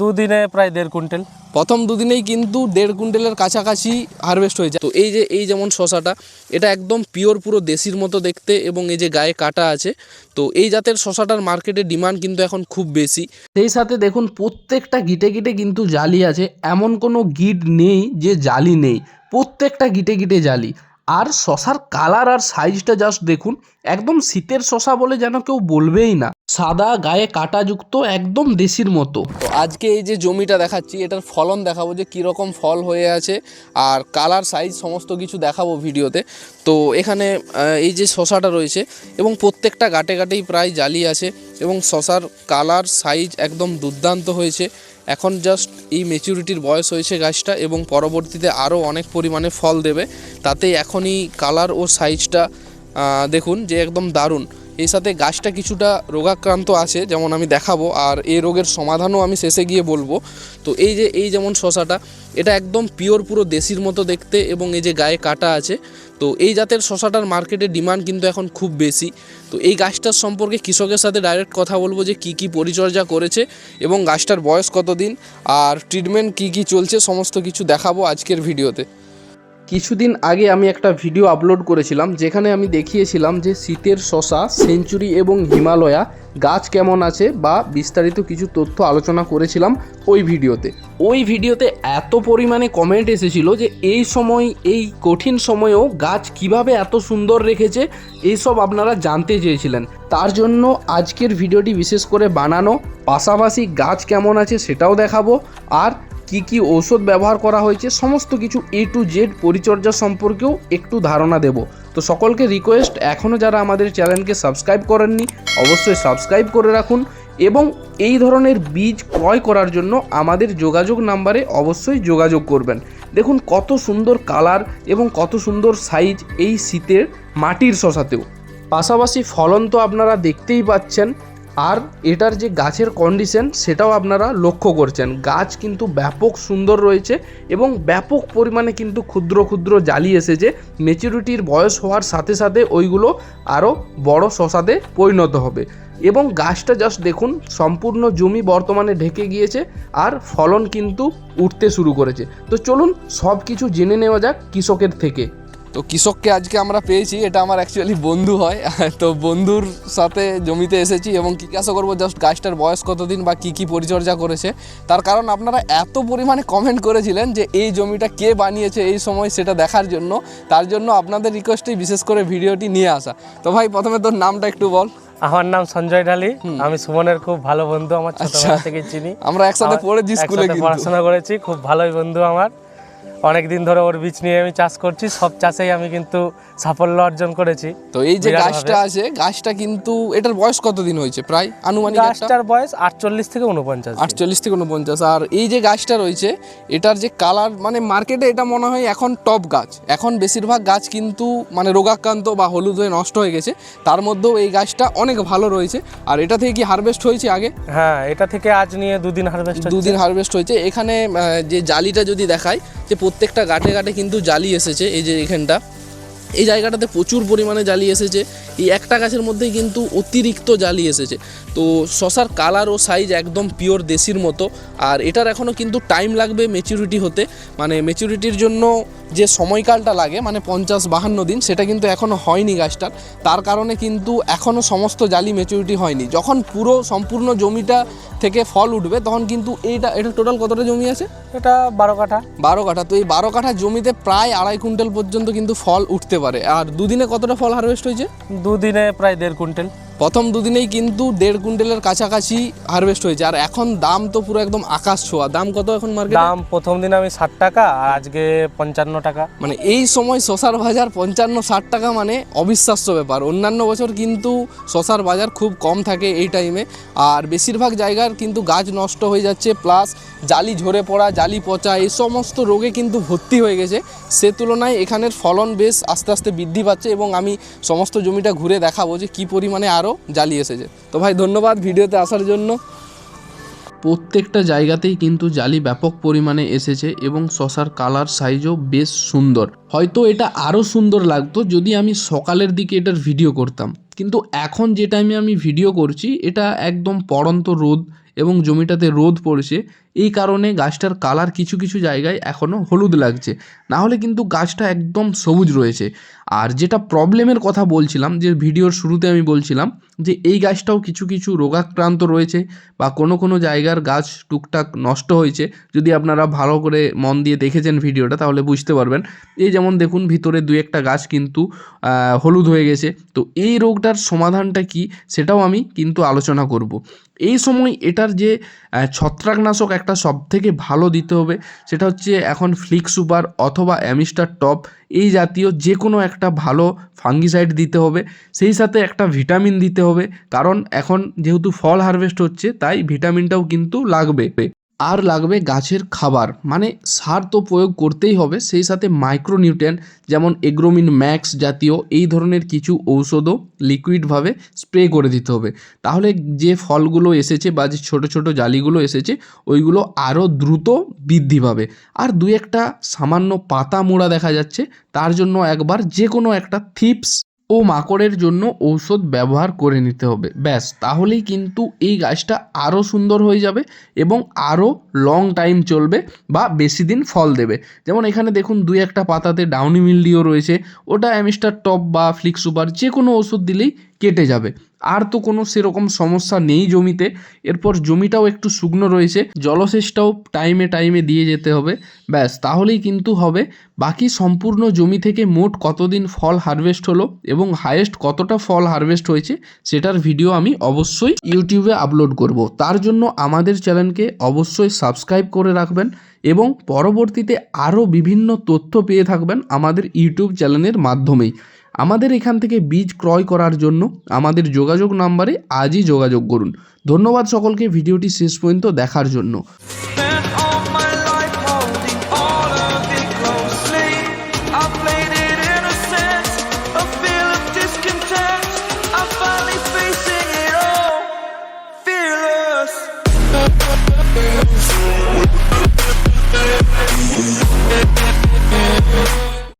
দুদিনে প্রায় দেড় কুইন্টাল। প্রথম দুদিনেই কিন্তু দেড় কুইন্টালের কাছাকাছি হারভেস্ট হয়ে যায়। তো এই যে এই যেমন শশাটা এটা একদম পিওর পুরো দেশির মতো দেখতে এবং এই যে গায়ে কাটা আছে তো এই জাতের শশাটার মার্কেটে ডিমান্ড কিন্তু এখন খুব বেশি। সেই সাথে দেখুন প্রত্যেকটা গিটে গিটে কিন্তু জালি আছে এমন কোনো গিট নেই যে জালি নেই। প্রত্যেকটা গিটে গিটে জালি। আর শশার কালার আর সাইজটা জাস্ট দেখুন, একদম শীতের শশা বলে যেন কেউ বলবেই না। সাদা, গায়ে কাটাযুক্ত একদম দেশির মতো। তো আজকে এই যে জমিটা দেখাচ্ছি, এটার ফলন দেখাবো যে কীরকম ফল হয়ে আছে, আর কালার সাইজ সমস্ত কিছু দেখাবো ভিডিওতে। তো এখানে এই যে শশাটা রয়েছে, এবং প্রত্যেকটা গাটে গাটেই প্রায় জালি আছে, এবং শশার কালার সাইজ একদম দুর্দান্ত হয়েছে। এখন জাস্ট এই মেচুরিটির বয়স হয়েছে গাছটা এবং পরবর্তীতে আরও অনেক পরিমাণে ফল দেবে। তাতে এখনই কালার ও সাইজটা দেখুন যে একদম দারুণ। এই সাথে গাছটা কিছুটা রোগাক্রান্ত আছে, যেমন আমি দেখাবো, আর এই রোগের সমাধানও আমি শেষে গিয়ে বলব। তো এই যে, এই যেমন শশাটা, এটা একদম পিওর পুরো দেশির মতো দেখতে এবং এই যে গায়ে কাটা আছে, তো এই জাতের শশাটার মার্কেটে ডিমান্ড কিন্তু এখন খুব বেশি। তো এই গাছটার সম্পর্কে কৃষকের সাথে ডাইরেক্ট কথা বলব যে কি কি পরিচর্যা করেছে এবং গাছটার বয়স কতদিন, আর ট্রিটমেন্ট কি কি চলছে, সমস্ত কিছু দেখাবো আজকের ভিডিওতে। কিছুদিন আগে আমি একটা ভিডিও আপলোড করেছিলাম যেখানে আমি দেখিয়েছিলাম যে শীতের শশা, সেঞ্চুরি এবং হিমালয়া গাছ কেমন আছে বা বিস্তারিত কিছু তথ্য আলোচনা করেছিলাম ওই ভিডিওতে। ওই ভিডিওতে এত পরিমাণে কমেন্ট এসেছিল যে এই সময়, এই কঠিন সময়েও গাছ কীভাবে এত সুন্দর রেখেছে, এইসব আপনারা জানতে চেয়েছিলেন। তার জন্য আজকের ভিডিওটি বিশেষ করে বানানো, পাশাপাশি গাছ কেমন আছে সেটাও দেখাবো, আর কি কি ঔষধ ব্যবহার করা হয়েছে, সমস্ত কিছু এ টু জেড পরিচর্যা সম্পর্কেও একটু ধারণা দেব। তো সকলকে রিকোয়েস্ট এখনও যারা আমাদের চ্যানেলকে সাবস্ক্রাইব করেননি, অবশ্যই সাবস্ক্রাইব করে রাখুন এবং এই ধরনের বীজ ক্রয় করার জন্য আমাদের যোগাযোগ নাম্বারে অবশ্যই যোগাযোগ করবেন। দেখুন কত সুন্দর কালার এবং কত সুন্দর সাইজ এই শীতের মাটির শশাতেও। পাশাপাশি ফলন তো আপনারা দেখতেই পাচ্ছেন আর এটার যে গাছের কন্ডিশন সেটাও আপনারা লক্ষ্য করছেন। গাছ কিন্তু ব্যাপক সুন্দর রয়েছে এবং ব্যাপক পরিমাণে কিন্তু ক্ষুদ্র ক্ষুদ্র জালি এসেছে। মেচুরিটির বয়স হওয়ার সাথে সাথে ওইগুলো আরও বড় শশাতে পরিণত হবে। এবং গাছটা জাস্ট দেখুন, সম্পূর্ণ জমি বর্তমানে ঢেকে গিয়েছে আর ফলন কিন্তু উঠতে শুরু করেছে। তো চলুন সব কিছু জেনে নেওয়া যাক কৃষকের থেকে। তো কৃষককে আজকে আমরা পেয়েছি এটা আমার অ্যাকচুয়ালি বন্ধু হয়। তো বন্ধুর সাথে জমিতে এসেছি এবং জিজ্ঞাসা করব জাস্ট গাছটার বয়স কতদিন বা কি কি পরিচর্যা করেছে। তার কারণ আপনারা এত পরিমাণে কমেন্ট করেছিলেন যে এই জমিটা কে বানিয়েছে এই সময় সেটা দেখার জন্য। তার জন্য আপনাদের রিকোয়েস্টেই বিশেষ করে ভিডিওটি নিয়ে আসা। তো ভাই প্রথমে তোর নামটা একটু বল। আমার নাম সঞ্জয় ঢালি। আমি সুমনের খুব ভালো বন্ধু আমার ছোটবেলা থেকে চিনি। আমরা একসাথে পড়েছি স্কুলে পড়াশোনা করেছি খুব ভালোই বন্ধু আমার। অনেক দিন ধরে ওর বীজ নিয়ে আমি চাষ করছি সব চাষেই আমি কিন্তু সাফল্য অর্জন করেছি। তো এই যে গাছটা আছে গাছটা কিন্তু এটার বয়স কতদিন হয়েছে? প্রায় আনুমানিক গাছটার বয়স আটচল্লিশ থেকে উনপঞ্চাশ। আটচল্লিশ থেকে উনপঞ্চাশ আর এই যে গাছটা রয়েছে এটার যে কালার মানে মার্কেটে এটা মনে হয় এখন টপ গাছ। এখন বেশিরভাগ গাছ কিন্তু মানে রোগাক্রান্ত বা হলুদ হয়ে নষ্ট হয়ে গেছে। তার মধ্যেও এই গাছটা অনেক ভালো রয়েছে। আর এটা থেকে কি হারভেস্ট হয়েছে আগে? হ্যাঁ এটা থেকে আজ নিয়ে দুদিন হারভেস্ট দুদিন হারভেস্ট হয়েছে। এখানে যে জালিটা যদি দেখায় যে প্রত্যেকটা গাটে গাটে কিন্তু জালি এসেছে এই যে এখানটা। এই জায়গাটাতে প্রচুর পরিমাণে জালি এসেছে। এই একটা গাছের মধ্যেই কিন্তু অতিরিক্ত জালি এসেছে। তো শশার কালার ও সাইজ একদম পিওর দেশির মতো। আর এটার এখনও কিন্তু টাইম লাগবে মেচুরিটি হতে। মানে মেচুরিটির জন্য যে সময়কালটা লাগে মানে পঞ্চাশ বাহান্ন দিন সেটা কিন্তু এখনও হয়নি গাছটার। তার কারণে কিন্তু এখনও সমস্ত জালি মেচুরিটি হয়নি। যখন পুরো সম্পূর্ণ জমিটা থেকে ফল উঠবে তখন কিন্তু এইটা এটা টোটাল কতটা জমি আছে? এটা বারো কাঠা। বারো কাঠা। তো এই বারো কাঠা জমিতে প্রায় আড়াই কুইন্টাল পর্যন্ত কিন্তু ফল উঠতে পারে। আর দুদিনে কতটা ফল হারভেস্ট হয়েছে? দুদিনে প্রায় দেড় কুইন্টাল। প্রথম দুদিনেই কিন্তু দেড় কুইন্টালের কাছাকাছি হারভেস্ট হয়েছে। আর এখন দাম তো পুরো একদম আকাশ ছোঁয়া। দাম কত এখন মার্কেটে দাম প্রথম দিন আমি ষাট টাকা আর আজকে পঞ্চান্ন টাকা। মানে এই সময় শশার বাজার পঞ্চান্ন ষাট টাকা মানে অবিশ্বাস্য ব্যাপার। অন্যান্য বছর কিন্তু শশার বাজার খুব কম থাকে এই টাইমে আর বেশিরভাগ জায়গার কিন্তু গাছ নষ্ট হয়ে যাচ্ছে প্লাস জালি ঝরে পড়া জালি পচা এই সমস্ত রোগে কিন্তু ভর্তি হয়ে গেছে। সে তুলনায় এখানের ফলন বেশ আস্তে আস্তে বৃদ্ধি পাচ্ছে এবং আমি সমস্ত জমিটা ঘুরে দেখাবো যে কী পরিমাণে আরও জালি এসেছে তো ভাই, ধন্যবাদ ভিডিওতে আসার জন্য। প্রত্যেকটা জায়গাতেই কিন্তু জালি ব্যাপক পরিমাণে এসেছে এবং শশার কালার সাইজও বেশ সুন্দর। হয়তো এটা আরও সুন্দর লাগতো যদি আমি সকালের দিকে এটার ভিডিও করতাম। কিন্তু এখন যে টাইমে আমি ভিডিও করছি, এটা একদম পড়ন্ত রোদ এবং জমিটাতে রোদ পড়ছে। এই কারণে গাছটার কালার কিছু কিছু জায়গায় এখনও হলুদ লাগছে। না হলে কিন্তু গাছটা একদম সবুজ রয়েছে। আর যেটা প্রবলেমের কথা বলছিলাম, যে ভিডিওর শুরুতে আমি বলছিলাম, যে এই গাছটাও কিছু কিছু রোগাক্রান্ত রয়েছে বা কোনো কোনো জায়গার গাছ টুকটাক নষ্ট হয়েছে। যদি আপনারা ভালো করে মন দিয়ে দেখেছেন ভিডিওটা, তাহলে বুঝতে পারবেন। এই যেমন দেখুন, ভিতরে দু একটা গাছ কিন্তু হলুদ হয়ে গেছে। তো এই রোগটার সমাধানটা কি, সেটাও আমি কিন্তু আলোচনা করব। এই সময় এটার যে ছত্রাকনাশক একটা সব থেকে ভালো দিতে হবে, সেটা হচ্ছে এখন ফ্লিক সুপার অথবা অ্যামিস্টার টপ এই জাতীয় যে কোনো একটা ভালো ফাঙ্গিসাইড দিতে হবে। সেই সাথে একটা ভিটামিন দিতে হবে, কারণ এখন যেহেতু ফল হারভেস্ট হচ্ছে, তাই ভিটামিনটাও কিন্তু লাগবে। আর লাগবে গাছের খাবার। মানে সার তো প্রয়োগ করতেই হবে, সেই সাথে মাইক্রোনিউট্রিয়েন্ট যেমন এগ্রোমিন ম্যাক্স জাতীয় এই ধরনের কিছু ঔষধও লিকুইডভাবে স্প্রে করে দিতে হবে। তাহলে যে ফলগুলো এসেছে বা যে ছোটো ছোটো জালিগুলো এসেছে, ওইগুলো আরও দ্রুত বৃদ্ধি পাবে। আর দু একটা সামান্য পাতা মোড়া দেখা যাচ্ছে, তার জন্য একবার যে কোনো একটা থিপস ও মাকড়ের জন্য ঔষধ ব্যবহার করে নিতে হবে। ব্যাস, তাহলেই কিন্তু এই গাছটা আরও সুন্দর হয়ে যাবে এবং আরও লং টাইম চলবে বা বেশি দিন ফল দেবে। যেমন এখানে দেখুন দুই একটা পাতাতে ডাউনি মিল্ডিও রয়েছে, ওটা অ্যামিস্টার টপ বা ফ্লিক সুপার যে কোনো ওষুধ দিলেই কেটে যাবে। আর তো কোনো সেরকম সমস্যা নেই জমিতে। এরপর জমিটাও একটু শুকনো রয়েছে, জলসেচটাও টাইমে টাইমে দিয়ে যেতে হবে। ব্যাস, তাহলেই কিন্তু হবে। বাকি সম্পূর্ণ জমি থেকে মোট কতদিন ফল হারভেস্ট হলো এবং হায়েস্ট কতটা ফল হারভেস্ট হয়েছে সেটার ভিডিও আমি অবশ্যই ইউটিউবে আপলোড করব। তার জন্য আমাদের চ্যানেলকে অবশ্যই সাবস্ক্রাইব করে রাখবেন এবং পরবর্তীতে আরও বিভিন্ন তথ্য পেয়ে থাকবেন আমাদের ইউটিউব চ্যানেলের মাধ্যমেই। আমাদের এখান থেকে বীজ ক্রয় করার জন্য আমাদের যোগাযোগ নাম্বারে আজই যোগাযোগ করুন। ধন্যবাদ সকলকে, ভিডিওটি শেষ পর্যন্ত দেখার জন্য।